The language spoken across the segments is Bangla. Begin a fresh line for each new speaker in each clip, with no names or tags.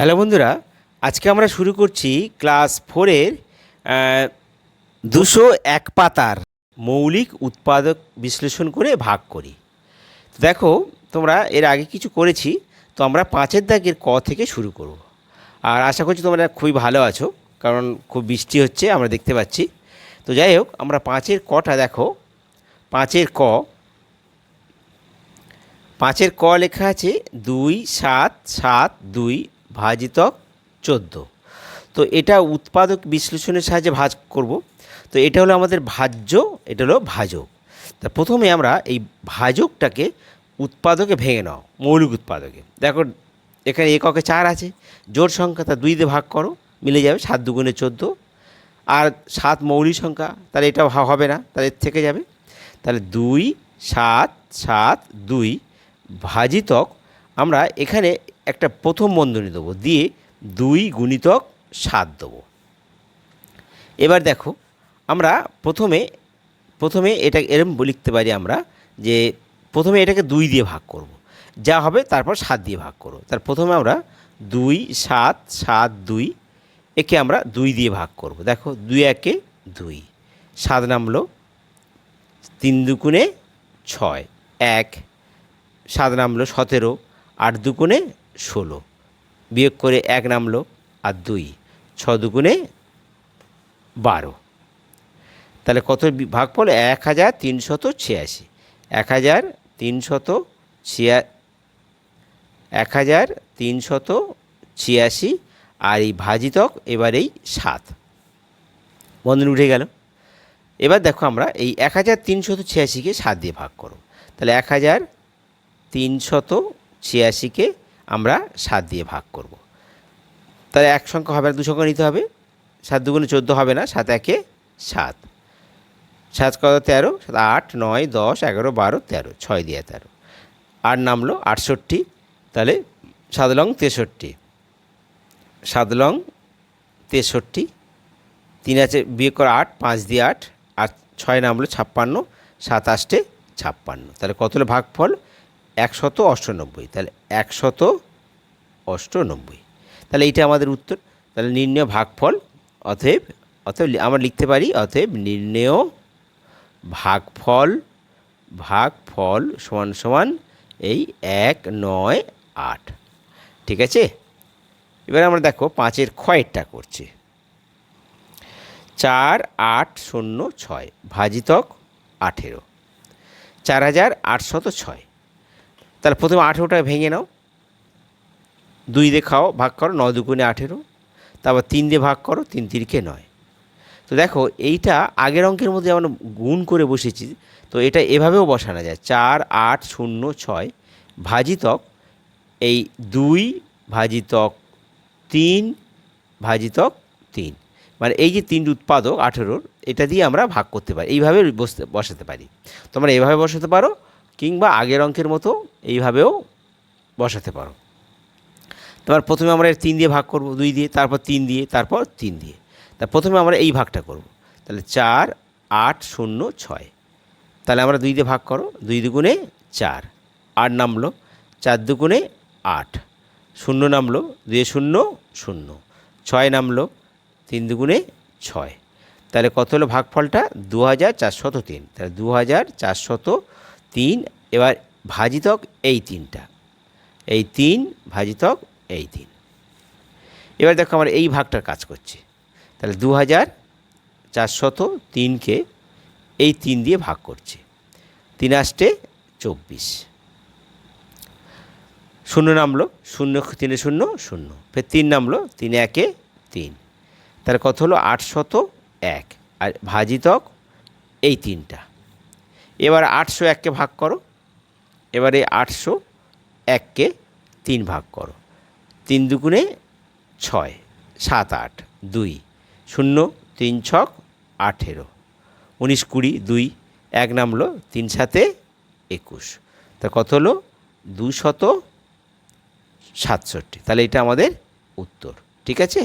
হ্যালো বন্ধুরা, আজকে আমরা শুরু করছি ক্লাস ফোরের দুশো এক পাতার মৌলিক উৎপাদক বিশ্লেষণ করে ভাগ করি। দেখো, তোমরা এর আগে কিছু করেছি, তো আমরা পাঁচের দাগের ক থেকে শুরু করব। আর আশা করছি তোমরা খুবই ভালো আছো, কারণ খুব বৃষ্টি হচ্ছে, আমরা দেখতে পাচ্ছি। তো যাই হোক, আমরা পাঁচের কটা দেখো। পাঁচের ক পাঁচের ক লেখা আছে দুই সাত সাত দুই ভাজিতক চোদ্দ। তো এটা উৎপাদক বিশ্লেষণের সাহায্যে ভাজ করব। তো এটা হলো আমাদের ভাজ্য, এটা হলো ভাজক। তা প্রথমে আমরা এই ভাজকটাকে উৎপাদকে ভেঙে নাও, মৌলিক উৎপাদকে। দেখো, এখানে এককে চার আছে। জোর সংখ্যা তা দুই দিয়ে ভাগ করো, মিলে যাবে সাত দুগুণে চোদ্দ। আর সাত মৌলিক সংখ্যা, তাহলে এটা হবে না, তাহলে থেকে যাবে। তাহলে দুই, সাত সাত, দুই, ভাজিতক আমরা এখানে একটা প্রথম বন্ধনী দেবো, দিয়ে দুই গুণিতক সাত দেবো। এবার দেখো, আমরা প্রথমে প্রথমে এটা এরম লিখতে পারি আমরা যে প্রথমে এটাকে দুই দিয়ে ভাগ করব। যা হবে তারপর সাত দিয়ে ভাগ করব তার প্রথমে আমরা দুই, সাত সাত, দুই, একে আমরা দুই দিয়ে ভাগ করব। দেখো, দুই, একে দুই। সাত নামলো, তিন দুগুণে ছয়, এক। সাত নামলো সতেরো আট দুগুণে ষোলো। বিয়োগ করে এক নামলো, আর দুই। ছ দুগুণে বারো। তাহলে কত বি- ভাগফল? এক হাজার তিনশত ছিয়াশি। এক হাজার তিনশত ছিয়া এক হাজার তিনশত ছিয়াশি, আর এই ভাজিতক এবার এই সাত। বন্ধন উঠে গেল। এবার দেখো আমরা এই এক হাজার তিনশত ছিয়াশিকে সাত দিয়ে ভাগ করো। তাহলে এক হাজার তিনশত ছিয়াশিকে আমরা সাত দিয়ে ভাগ করব। তাহলে এক সংখ্যা হবে দু সংখ্যা নিতে হবে। সাত দুগুণে চোদ্দ হবে না, সাত একে সাত। সাত কত, তেরো? সাত, আট, নয়, দশ, এগারো, বারো, তেরো, ছয় দিয়ে তেরো। আর নামলো আটষট্টি, তাহলে সাত লং তেষট্টি। সাত লং তেষট্টি, তিন আছে বিয়ে করে আট, পাঁচ দিয়ে আট, আর ছয় নামলো ছাপ্পান্ন সাত আষ্টে ছাপ্পান্ন। তাহলে কত হলো ভাগফল? একশত অষ্টানব্বই। তাহলে একশত অষ্টানব্বই। তাহলে এইটা আমাদের উত্তর। তাহলে নির্ণয় ভাগফল অতএব অতএব আমরা লিখতে পারি অতএব নির্ণেয় ভাগফল ভাগফল সমান সমান এই এক, নয়, আট। ঠিক আছে? এবার আমরা দেখো পাঁচের ক্ষয়েরটা করছি। চার, আট, শূন্য, ছয়। ভাজিতক আঠেরো। চার হাজার আটশত ছয়। তাহলে প্রথমে আঠেরোটা ভেঙে নাও। দুই দিয়ে খাও, ভাগ করো, নয় দুগুণে আঠেরো। তারপর তিন দিয়ে ভাগ করো, তিন তিরিকে নয়। তো দেখো, এইটা আগের অঙ্কের মধ্যে আমরা গুণ করে বসেছি, তো এটা এভাবেও বসানো যায়। চার, আট, শূন্য, ছয় ভাজিতক এই দুই ভাজিতক তিন ভাজিতক তিন। মানে এই যে তিন উৎপাদক আঠেরোর, এটা দিয়ে আমরা ভাগ করতে পারি। এইভাবে বসতে, বসাতে পারি। তোমরা এভাবে বসাতে পারো কিংবা আগের অঙ্কের মতো এইভাবেও বসাতে পারো। তোমার প্রথমে আমরা তিন দিয়ে ভাগ করব, দুই দিয়ে, তারপর তিন দিয়ে, তারপর তিন দিয়ে। তা প্রথমে আমরা এই ভাগটা করব। তাহলে চার, আট, শূন্য, ছয়। তাহলে আমরা দুই দিয়ে ভাগ করো, দুই দুগুণে চার। আট নামলো, চার দুগুণে আট। শূন্য নামলো, দুয়ে শূন্য শূন্য। ছয় নামলো, তিন দুগুণে ছয়। তাহলে কত হলো ভাগফলটা? দু হাজার চারশত তিন। তাহলে দু হাজার চারশত তিন, এবার ভাজিতক এই তিনটা। এই তিন, ভাজিতক এই তিন। এবার দেখো আমরা এই ভাগটার কাজ করছি। তাহলে দু হাজার চারশত তিনকে এই তিন দিয়ে ভাগ করছি। তিন আষ্টে চব্বিশ। শূন্য নামলো, শূন্য, তিনে শূন্য শূন্য। ফের তিন নামলো, তিন একে তিন। তাহলে কত হলো? আটশত এক। আর ভাজিতক এই তিনটা। এবার আটশো এককে ভাগ করো। এবারে আটশো এককে তিন ভাগ করো। তিন দুগুণে ছয়, সাত আট, দুই, শূন্য, তিন ছক, আঠেরো। উনিশ কুড়ি, দুই, এক নামলো, তিন সাতে একুশ। তা কত হলো? দুশত সাতষট্টি। তাহলে এটা আমাদের উত্তর। ঠিক আছে?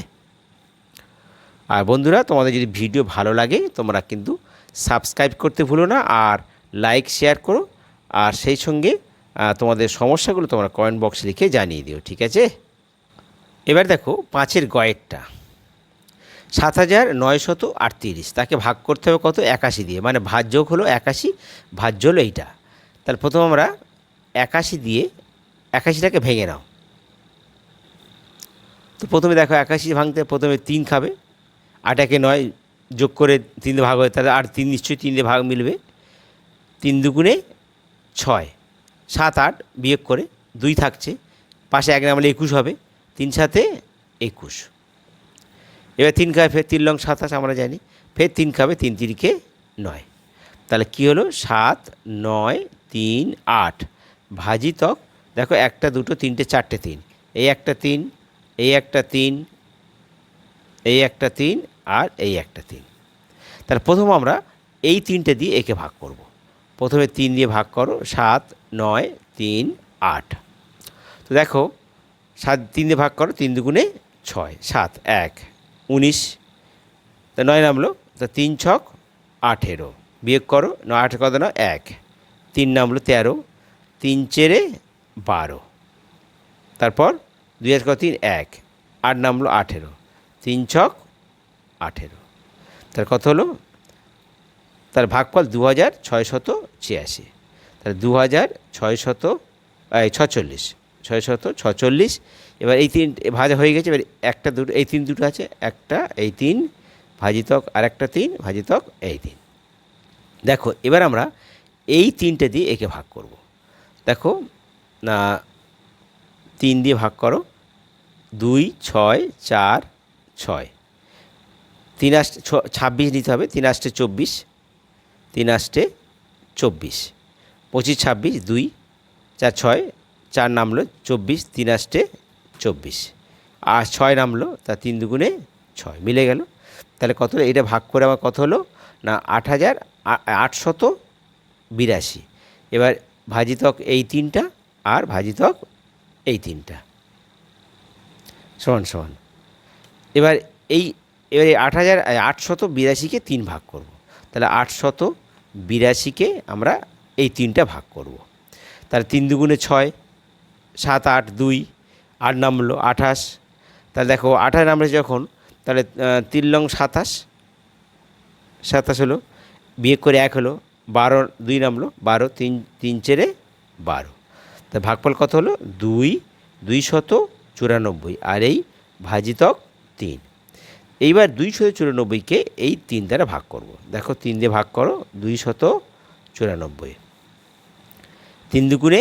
আর বন্ধুরা, তোমাদের যদি ভিডিও ভালো লাগে, তোমরা কিন্তু সাবস্ক্রাইব করতে ভুলো না। আর লাইক শেয়ার করো। আর সেই সঙ্গে তোমাদের সমস্যাগুলো তোমরা কমেন্ট বক্সে লিখে জানিয়ে দিও, ঠিক আছে? এবার দেখো, পাঁচের গয়েরটা। সাত হাজার নয়শত আটত্রিশ। তাকে ভাগ করতে হবে কত? একাশি দিয়ে। মানে ভাজ্যক হলো একাশি ভাজ্য হলো এইটা। তাহলে প্রথম আমরা একাশি দিয়ে, একাশিটাকে ভেঙে নাও। তো প্রথমে দেখো, একাশি ভাঙতে প্রথমে তিন খাবে। আটাকে নয় যোগ করে তিন ভাগ হয়, তাহলে আর তিন নিশ্চয়ই তিন ভাগ মিলবে। তিন দুগুণে ছয়। সাত আট বিয়োগ করে দুই থাকছে। পাশে এক নামলে একুশ হবে। তিন সাথে একুশ। এবার তিন খাবে, ফের তিন লং সাতাশ, আমরা জানি। ফের তিন খাবে, তিন তিরিকে নয়। তাহলে কী হলো? সাত, নয়, তিন, আট। ভাজিতক দেখো, একটা, দুটো, তিনটে, চারটে, তিন। এই একটা, তিন, এই একটা, তিন, এই একটা, তিন, আর এই একটা, তিন। তাহলে প্রথম আমরা এই তিনটে দিয়ে একে ভাগ করব। প্রথমে তিন দিয়ে ভাগ করো, সাত, নয়, তিন, আট। তো দেখো, সাত তিন দিয়ে ভাগ করো, তিন দুগুণে ছয়, সাত, এক, উনিশ। তা নয় নামলো, তা তিন ছক আঠেরো। বিয়োগ করো, নয় আঠেরো কত না এক। তিন নামলো তেরো, তিন চেরে বারো। তারপর দুই হাজার কত তিন, এক। আট নামলো আঠেরো, তিন ছক আঠেরো। তার কত হলো? তার ভাগফল দু হাজার ছয়শত ছিয়াশি। তাহলে দু হাজার ছয়শত ছচল্লিশ। ছয়শত, ছচল্লিশ। এবার এই তিন ভাজা হয়ে গেছে, এবার একটা দুটো, এই তিন দুটো আছে, একটা, এই তিন, ভাজিতক আর একটা তিন, ভাজিতক এই তিন। দেখো, এবার আমরা এই তিনটে দিয়ে একে ভাগ করব। দেখো, না, তিন দিয়ে ভাগ করো, দুই, ছয়, চার, ছয়। তিন আষ্টে ছাব্বিশ নিতে হবে, তিন আষ্টে চব্বিশ। তিন আষ্টে চব্বিশ, পঁচিশ ছাব্বিশ দুই, চার ছয়, চার নামলো চব্বিশ, তিন আষ্টে চব্বিশ। আর ছয় নামলো, তা তিন দুগুণে ছয়, মিলে গেল। তাহলে কত হলো? এটা ভাগ করে আমার কত হলো? না, আট হাজার আটশত বিরাশি। এবার ভাজিতক এই তিনটা আর ভাজিতক এই তিনটা। সমান সমান। এবার এই এবার এই আট হাজার, আটশত বিরাশিকে তিন ভাগ করব। তাহলে আটশত বিরাশিকে আমরা এই তিনটা ভাগ করব। তাহলে তিন দুগুণে ছয়, সাত, আট, দুই, আট নামলো, আঠাশ। তাহলে দেখো, আঠাশ নামলে যখন, তাহলে তিন লং সাতাশ সাতাশ হলো বিয়ে করে এক হলো, বারো, দুই নামলো, বারো, তিন তিন চেরে বারো। তা ভাগফল কত হলো? দুই দুই শত চুরানব্বই। আর এই ভাজিতক তিন। এইবার দুই শত চুরানব্বইকে এই তিন দ্বারা ভাগ করব। দেখো, তিন দিয়ে ভাগ করো দুই শত চুরানব্বই। তিন দুগুণে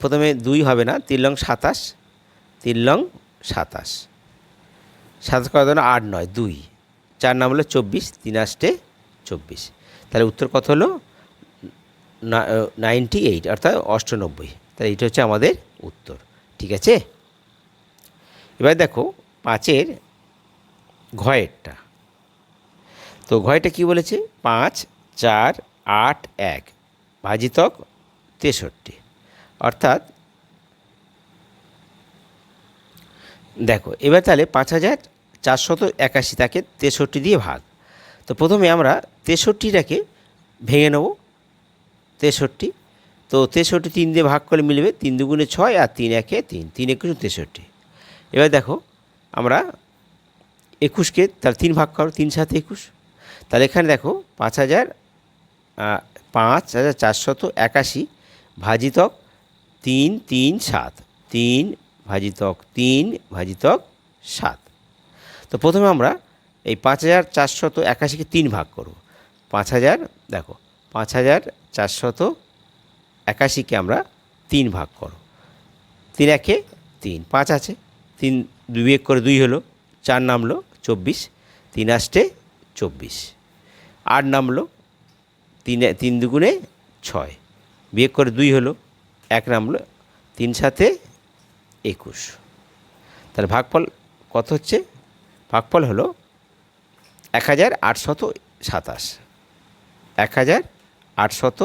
প্রথমে দুই হবে না তিন লং সাতাশ তিন লং সাতাশ। সাতাশ কত না আট নয়, দুই। চার নাম হলো চব্বিশ, তিন আষ্টে চব্বিশ। তাহলে উত্তর কত হলো? নাইনটি এইট, অর্থাৎ অষ্টানব্বই। তাহলে এইটা হচ্ছে আমাদের উত্তর। ঠিক আছে? এবার দেখো, পাঁচের ঘয়েরটা। তো ঘয়টা কি বলেছে? পাঁচ, চার, আট, এক। ভাজিতক তেষট্টি। অর্থাৎ দেখো, এবার তাহলে পাঁচ হাজার চারশত একাশি তাকে তেষট্টি দিয়ে ভাগ। তো প্রথমে আমরা তেষট্টিটাকে ভেঙে নেব। তেষট্টি। তো তেষট্টি তিন দিয়ে ভাগ করলে মিলবে তিন দুগুণে ছয় আর তিন একে তিন। তিন একুশ তেষট্টি। এবার দেখো, আমরা একুশকে, তাহলে তিন ভাগ করো, তিন সাথে একুশ। তাহলে এখানে দেখো, পাঁচ হাজার পাঁচ হাজার চারশত একাশি ভাজিতক তিন তিন, সাত। তিন ভাজিতক তিন ভাজিতক সাত। তো প্রথমে আমরা এই পাঁচ হাজার চারশত একাশিকে তিন ভাগ করব। পাঁচ হাজার, দেখো, পাঁচ হাজার চারশত একাশিকে আমরা তিন ভাগ করো তিন একে তিন, পাঁচ আছে। তিন দুই বিয়োগ করে দুই হলো চার নামলো চব্বিশ, তিন আষ্টে চব্বিশ। আট নামলো তিন তিন দুগুণে ছয়। বিয়োগ করে দুই হলো এক নামলো তিন সাথে একুশ। তাহলে ভাগফল কত হচ্ছে? ভাগফল হলো এক হাজার আটশত সাতাশ। এক হাজার আটশত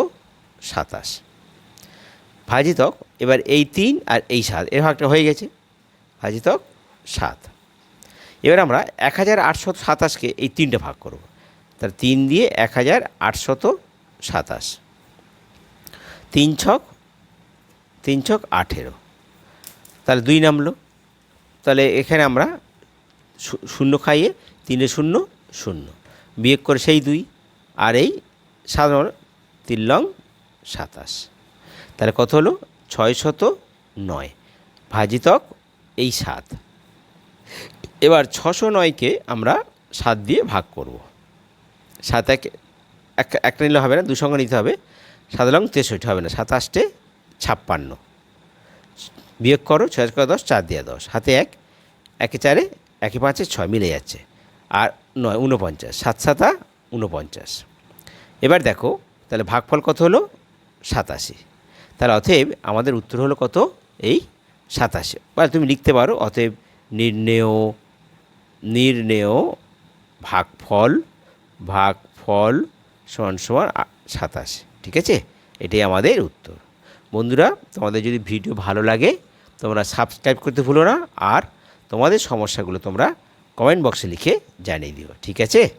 সাতাশ। ভাজিতক, এবার এই তিন আর এই সাত, এর ভাগটা হয়ে গেছে। ভাজিতক সাত। এবার আমরা এক হাজার আটশত সাতাশকে এই তিনটে ভাগ করব। তাহলে তিন দিয়ে এক হাজার আটশত সাতাশ। তিন ছক তিন ছক আঠেরো। তাহলে দুই নামলো। তাহলে এখানে আমরা শূন্য খাইয়ে তিনে শূন্য শূন্য। বিয়োগ করে সেই দুই, আর এই সাধারণ তিন লং সাতাশ। তাহলে কত হলো? ছয় শত নয়। ভাজিতক এই সাত। এবার ছশো নয়কে আমরা সাত দিয়ে ভাগ করব। সাত এক, এক- একটা নিলে হবে না দু সঙ্গে নিতে হবে। সাত লং তেষট্টি হবে না, সাতাশটে ছাপ্পান্ন। বিয়োগ করো, ছয় করে দশ, চার দিয়ে দশ। হাতে এক, একে চারে, একে পাঁচে ছয়, মিলে যাচ্ছে। আর নয় উনপঞ্চাশ সাত সাতা উনপঞ্চাশ এবার দেখো, তাহলে ভাগফল কত হলো? সাতাশি। তাহলে অতএব আমাদের উত্তর হলো কত? এই সাতাশি। বা তুমি লিখতে পারো, অতএব নির্ণেয় নির্ণেয়, ভাগফল ভাগফল সমান সমান সাতাশ। ঠিক আছে? এটাই আমাদের উত্তর। বন্ধুরা, তোমাদের যদি ভিডিও ভালো লাগে, তোমরা সাবস্ক্রাইব করতে ভুলো না, আর তোমাদের সমস্যাগুলো তোমরা কমেন্ট বক্সে লিখে জানিয়ে দিও। ঠিক আছে?